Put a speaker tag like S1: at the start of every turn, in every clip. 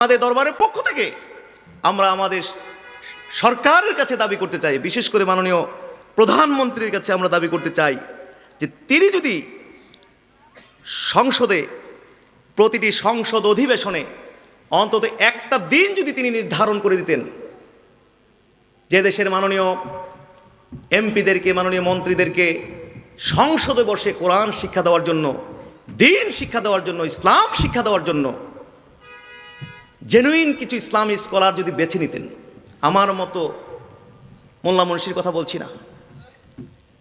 S1: আমাদের দরবারের পক্ষ থেকে আমরা আমাদের সরকারের কাছে দাবি করতে চাই, বিশেষ করে মাননীয় প্রধানমন্ত্রীর কাছে আমরা দাবি করতে চাই যে তিনি যদি সংসদে, প্রতিটি সংসদ অধিবেশনে অন্তত একটা দিন যদি তিনি নির্ধারণ করে দিতেন, যে দেশের মাননীয় এমপিদেরকে, মাননীয় মন্ত্রীদেরকে সংসদে বসে কোরআন শিক্ষা দেওয়ার জন্য দিন শিক্ষা দেওয়ার জন্য, ইসলাম শিক্ষা দেওয়ার জন্য জেনুইন কিছু ইসলামী স্কলার যদি বেছে নিতেন, আমার মতো মোল্লা মনীষীর কথা বলছি না।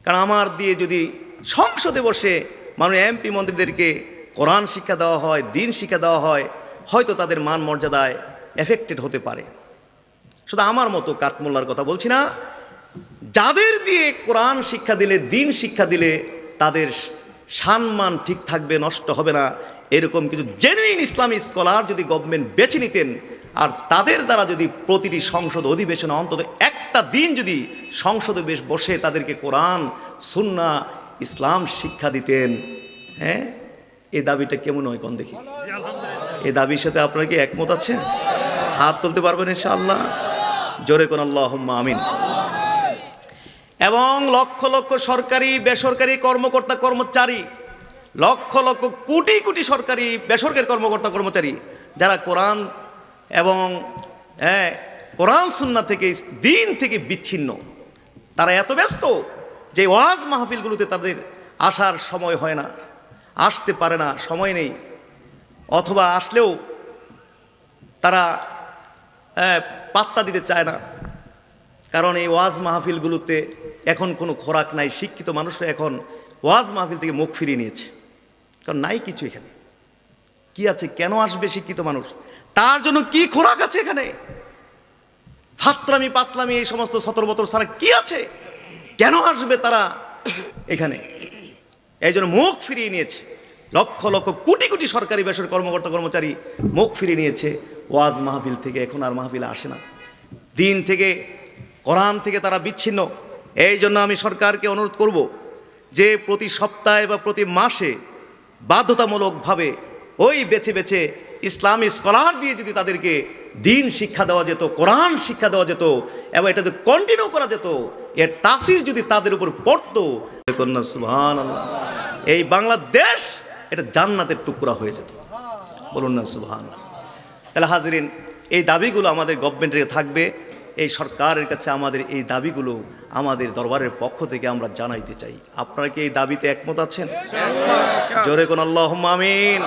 S1: কারণ আমার দিয়ে যদি সংসদে বসে মানুষ এমপি মন্ত্রীদেরকে কোরআন শিক্ষা দেওয়া হয়, দিন শিক্ষা দেওয়া হয়, হয়তো তাদের মান মর্যাদায় এফেক্টেড হতে পারে। শুধু আমার মতো কাঠমোল্লার কথা বলছি না, যাদের দিয়ে কোরআন শিক্ষা দিলে, দিন শিক্ষা দিলে তাদের সম্মান ঠিক থাকবে, নষ্ট হবে না। এরকম কিছু জেনুইন ইসলামী স্কলার যদি গভর্নমেন্ট বেছে নিতেন, আর তাদের দ্বারা যদি প্রতিটি সংসদ অধিবেশনে অন্তত একটা দিন যদি সংসদে বেশ বসে তাদেরকে কোরআন, সুন্না, ইসলাম শিক্ষা দিতেন হ্যাঁ? এই দাবিটা কেমন হয় কোন দেখি? এই দাবির সাথে আপনারা কি একমত আছেন? হাত তুলতে পারবেন ইনশাআল্লাহ? জোরে কোন আল্লাহ আমিন। এবং লক্ষ লক্ষ সরকারি বেসরকারি কর্মকর্তা কর্মচারী লক্ষ লক্ষ কোটি কোটি সরকারি বেসরকারি কর্মকর্তা কর্মচারী যারা কোরআন এবং হ্যাঁ কোরআন সুন্না থেকে দিন থেকে বিচ্ছিন্ন। তারা এত ব্যস্ত যে ওয়াজ মাহফিলগুলোতে তাদের আসার সময় হয় না আসতে পারে না সময় নেই। অথবা আসলেও তারা হ্যাঁ, পাত্তা দিতে চায় না। কারণ এই ওয়াজ মাহফিলগুলোতে এখন কোনো খোরাক নাই, শিক্ষিত মানুষরা এখন ওয়াজ মাহফিল থেকে মুখ ফিরিয়ে নিয়েছে। কারণ নাই কিছু এখানে। কি আছে? কেন আসবে শিক্ষিত মানুষ? তার জন্য কি খোরাক আছে এখানে? ফাতরামি পাতলামি, এই সমস্ত সতর বতর সারা কি আছে? কেন আসবে তারা এখানে? এই জন্য মুখ ফিরিয়ে নিয়েছে। লক্ষ লক্ষ কোটি কোটি সরকারি বেসরকারি কর্মকর্তা কর্মচারী মুখ ফিরিয়ে নিয়েছে। ওয়াজ মাহফিল থেকে এখন আর মাহফিল আসে না। দিন থেকে, কোরআন থেকে তারা বিচ্ছিন্ন। এই জন্য আমি সরকারকে অনুরোধ করব যে প্রতি সপ্তাহে বা প্রতি মাসে বাধ্যতামূলকভাবে ওই বেছে বেছে ইসলামী স্কলার দিয়ে যদি তাদেরকে দিন শিক্ষা দেওয়া যেত, কোরআন শিক্ষা দেওয়া যেত, এবং এটা যদি কন্টিনিউ করা যেত এর তাসির যদি তাদের উপর পড়তো এই বাংলাদেশ এটা জান্নাতের টুকরা হয়ে যেত। বলুন না সুবহান তাহলে হাজরিন, এই দাবিগুলো আমাদের গভর্নমেন্টের থাকবে, এই সরকারের কাছে আমাদের এই দাবিগুলো আমাদের দরবারের পক্ষ থেকে আমরা জানাইতে চাই। আপনারা কি এই দাবিতে একমত আছেন? জোরে কোন আল্লাহ আমিন।